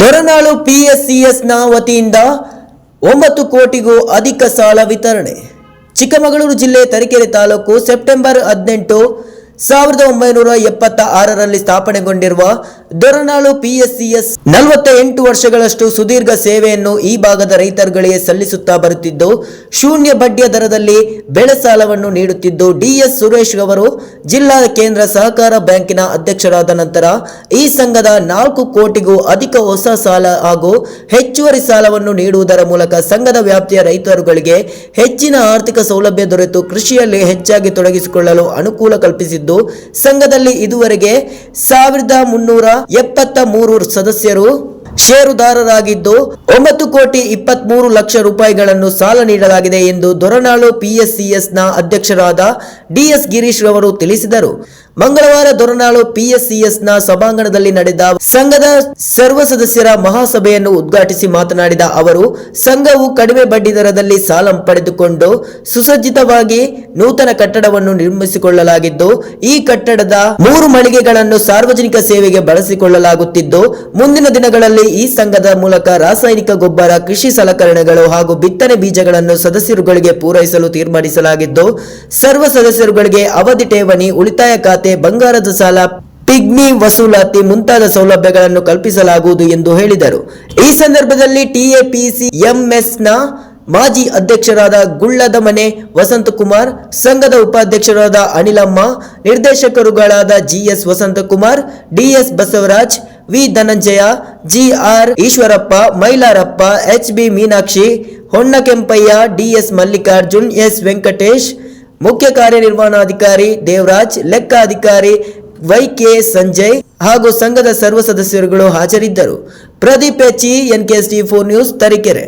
ದೊರನಾಳು ಪಿಎಸ್ಸಿಎಸ್ನ ವತಿಯಿಂದ ಒಂಬತ್ತು ಕೋಟಿಗೂ ಅಧಿಕ ಸಾಲ ವಿತರಣೆ. ಚಿಕ್ಕಮಗಳೂರು ಜಿಲ್ಲೆ ತರೀಕೆರೆ ತಾಲೂಕು ಸೆಪ್ಟೆಂಬರ್ ಹದಿನೆಂಟು ಸಾವಿರದ ಒಂಬೈನೂರ ಎಪ್ಪತ್ತ ಆರರಲ್ಲಿ ಸ್ಥಾಪನೆಗೊಂಡಿರುವ ದೊರನಾಳು ಪಿಎಸ್ಸಿಎಸ್ ನಲವತ್ತ ಎಂಟು ವರ್ಷಗಳಷ್ಟು ಸುದೀರ್ಘ ಸೇವೆಯನ್ನು ಈ ಭಾಗದ ರೈತರುಗಳಿಗೆ ಸಲ್ಲಿಸುತ್ತಾ ಬರುತ್ತಿದ್ದು, ಶೂನ್ಯ ಬಡ್ಡಿಯ ದರದಲ್ಲಿ ಬೆಳೆ ಸಾಲವನ್ನು ನೀಡುತ್ತಿದ್ದು ಡಿಎಸ್ ಸುರೇಶ್ ಅವರು ಜಿಲ್ಲಾ ಕೇಂದ್ರ ಸಹಕಾರ ಬ್ಯಾಂಕಿನ ಅಧ್ಯಕ್ಷರಾದ ನಂತರ ಈ ಸಂಘದ ನಾಲ್ಕು ಕೋಟಿಗೂ ಅಧಿಕ ಹೊಸ ಸಾಲ ಹಾಗೂ ಹೆಚ್ಚುವರಿ ಸಾಲವನ್ನು ನೀಡುವುದರ ಮೂಲಕ ಸಂಘದ ವ್ಯಾಪ್ತಿಯ ರೈತರುಗಳಿಗೆ ಹೆಚ್ಚಿನ ಆರ್ಥಿಕ ಸೌಲಭ್ಯ ದೊರೆತು ಕೃಷಿಯಲ್ಲಿ ಹೆಚ್ಚಾಗಿ ತೊಡಗಿಸಿಕೊಳ್ಳಲು ಅನುಕೂಲ ಕಲ್ಪಿಸಿದ್ದು ಸಂಘದಲ್ಲಿ ಇದುವರೆಗೆ ಸಾವಿರದ ಮುನ್ನೂರ ಎಪ್ಪತ್ತ ಮೂರು ಸದಸ್ಯರು ಷೇರುದಾರರಾಗಿದ್ದು ಒಂಬತ್ತು ಕೋಟಿ ಇಪ್ಪತ್ತ್ ಮೂರು ಲಕ್ಷ ರೂಪಾಯಿಗಳನ್ನು ಸಾಲ ನೀಡಲಾಗಿದೆ ಎಂದು ದೊರನಾಳು ಪಿಎಸ್ಸಿಎಸ್ನ ಅಧ್ಯಕ್ಷರಾದ ಡಿಎಸ್ ಗಿರೀಶ್ ರವರು ತಿಳಿಸಿದರು. ಮಂಗಳವಾರ ದೊರನಾಳು ಪಿಎಸ್ಸಿಎಸ್ನ ಸಭಾಂಗಣದಲ್ಲಿ ನಡೆದ ಸಂಘದ ಸರ್ವ ಸದಸ್ಯರ ಮಹಾಸಭೆಯನ್ನು ಉದ್ಘಾಟಿಸಿ ಮಾತನಾಡಿದ ಅವರು, ಸಂಘವು ಕಡಿಮೆ ಬಡ್ಡಿ ದರದಲ್ಲಿ ಸಾಲ ಪಡೆದುಕೊಂಡು ಸುಸಜ್ಜಿತವಾಗಿ ನೂತನ ಕಟ್ಟಡವನ್ನು ನಿರ್ಮಿಸಿಕೊಳ್ಳಲಾಗಿದ್ದು, ಈ ಕಟ್ಟಡದ ಮೂರು ಮಳಿಗೆಗಳನ್ನು ಸಾರ್ವಜನಿಕ ಸೇವೆಗೆ ಬಳಸಿಕೊಳ್ಳಲಾಗುತ್ತಿದ್ದು, ಮುಂದಿನ ದಿನಗಳಲ್ಲಿ ಈ ಸಂಘದ ಮೂಲಕ ರಾಸಾಯನಿಕ ಗೊಬ್ಬರ, ಕೃಷಿ ಸಲಕರಣೆಗಳು ಹಾಗೂ ಬಿತ್ತನೆ ಬೀಜಗಳನ್ನು ಸದಸ್ಯರುಗಳಿಗೆ ಪೂರೈಸಲು ತೀರ್ಮಾನಿಸಲಾಗಿದ್ದು, ಸರ್ವ ಸದಸ್ಯರುಗಳಿಗೆ ಅವಧಿ ಠೇವಣಿ, ಉಳಿತಾಯ ಖಾತೆ ಬಂಗಾರದ ಸಾಲ, ಪಿಗ್ಮಿ ವಸೂಲಾತಿ ಮುಂತಾದ ಸೌಲಭ್ಯಗಳನ್ನು ಕಲ್ಪಿಸಲಾಗುವುದು ಎಂದು ಹೇಳಿದರು. ಈ ಸಂದರ್ಭದಲ್ಲಿ ಟಿಎಪಿಸಿ ಎಂಎಸ್ನ ಮಾಜಿ ಅಧ್ಯಕ್ಷರಾದ ಗುಳ್ಳದ ಮನೆ ವಸಂತಕುಮಾರ್, ಸಂಘದ ಉಪಾಧ್ಯಕ್ಷರಾದ Anilamma, ನಿರ್ದೇಶಕರುಗಳಾದ G S Vasanthakumar, D S Basavaraj, V Dhananjaya, G R Eshwarappa, Mailarappa, H B Meenakshi, Honnakempaiah, D S Mallikarjun, S Venkatesh ಮುಖ್ಯ ಕಾರ್ಯನಿರ್ವಹಣಾಧಿಕಾರಿ ದೇವರಾಜ್ ಲೆಕ್ಕ ಅಧಿಕಾರಿ ವೈಕೆ ಸಂಜಯ್ ಹಾಗೂ ಸಂಘದ ಸರ್ವ ಸದಸ್ಯರುಗಳು ಹಾಜರಿದ್ದರು. Pradeep K S T four news Tarikere.